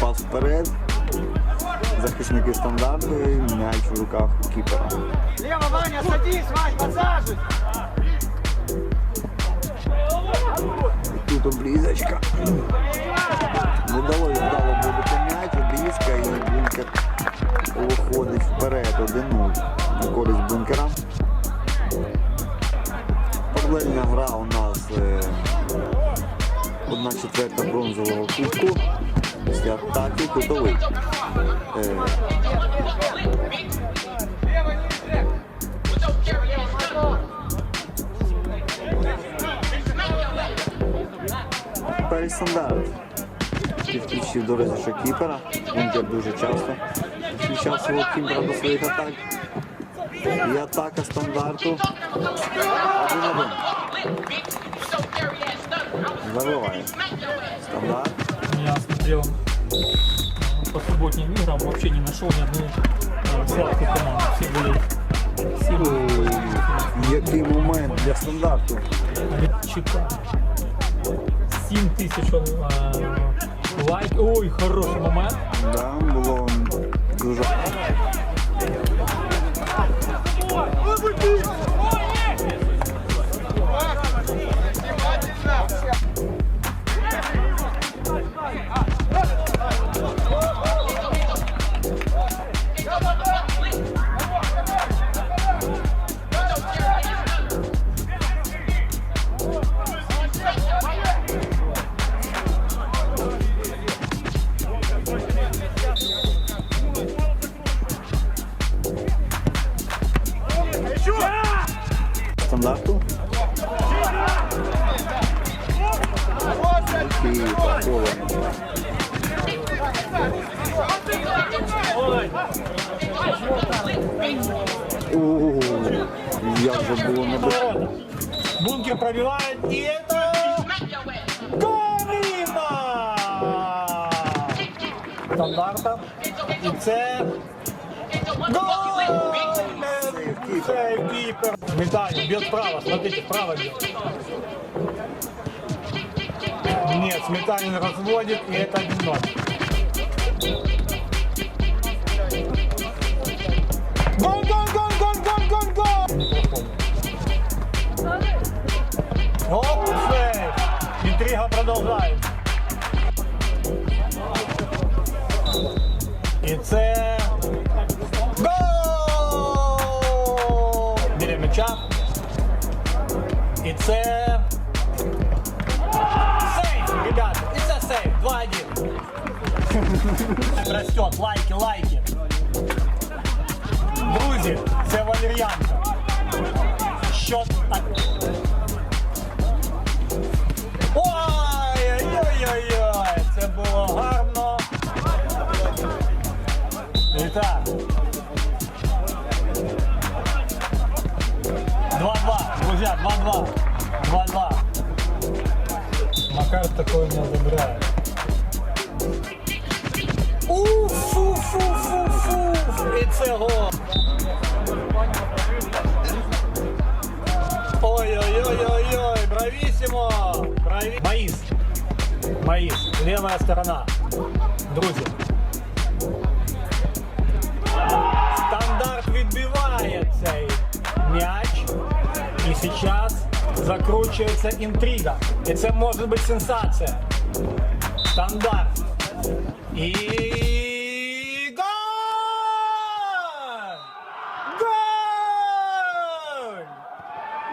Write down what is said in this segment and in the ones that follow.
Пас вперед. Захисники стандарту, і м'яч в руках кіпера. Лево, Ваня, садись, Вань, подсаживай. Тут обрізочка. Не вдалося вдало бути м'яч, обрізка і бункер виходить вперед 1-0 на користь бункера. Паралельна гра у нас е, одна четверта бронзового кубку. Після атаки кутовий. Е, Перший стандарт. Підключив до що кіпера. Бункер дуже часто підключав свого кіпера до своїх атак. І атака стандарту. Один-один. Забиває. Стандарт. Я смотрел э, по субботним играм, вообще не нашел ни одну э, слабкую команду. Все были сильные. Який момент для стандарту. Чика. 7 тысяч он э, лайк. Ой, хороший момент. Да, було дуже. Стандарту. І такого. Як же було не до- Бункер пробивает, и это... Гол мимо! Стандарта. І це... Гол! Сейв кипер. Метание, бьет вправо, смотрите, вправо бьет. Нет, Сметанин разводит, и это 1-0. Гол, гол, гол, гол, гол, гол, гол! Оп, сейв! Интрига продовжається. І це... І це... Сейв, ребята, і це сейв. 2-1. Растет, лайки, лайки. Друзі, це валер'янка. Счет... Ой-ой-ой-ой, це було гарно. І. друзья, 2-2. 2-2. Макар такое не одобряет. Уф-фу-фу-фу-фу. І це гол. Ой-ой-ой-ой-ой, брависсимо! Брави... Маис. Маис, левая сторона. Друзі. Закручується інтрига. І це може бути сенсація. Стандарт. І гол! Гол!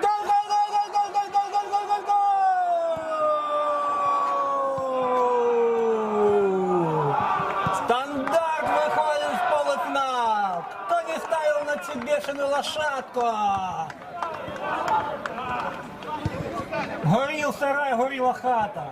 Гол, гол, гол, гол, гол, гол, гол, гол! Стандарт виходить в полуфінал! Хто не ставив на цю бешену лошадку? Горів сарай, горіла хата.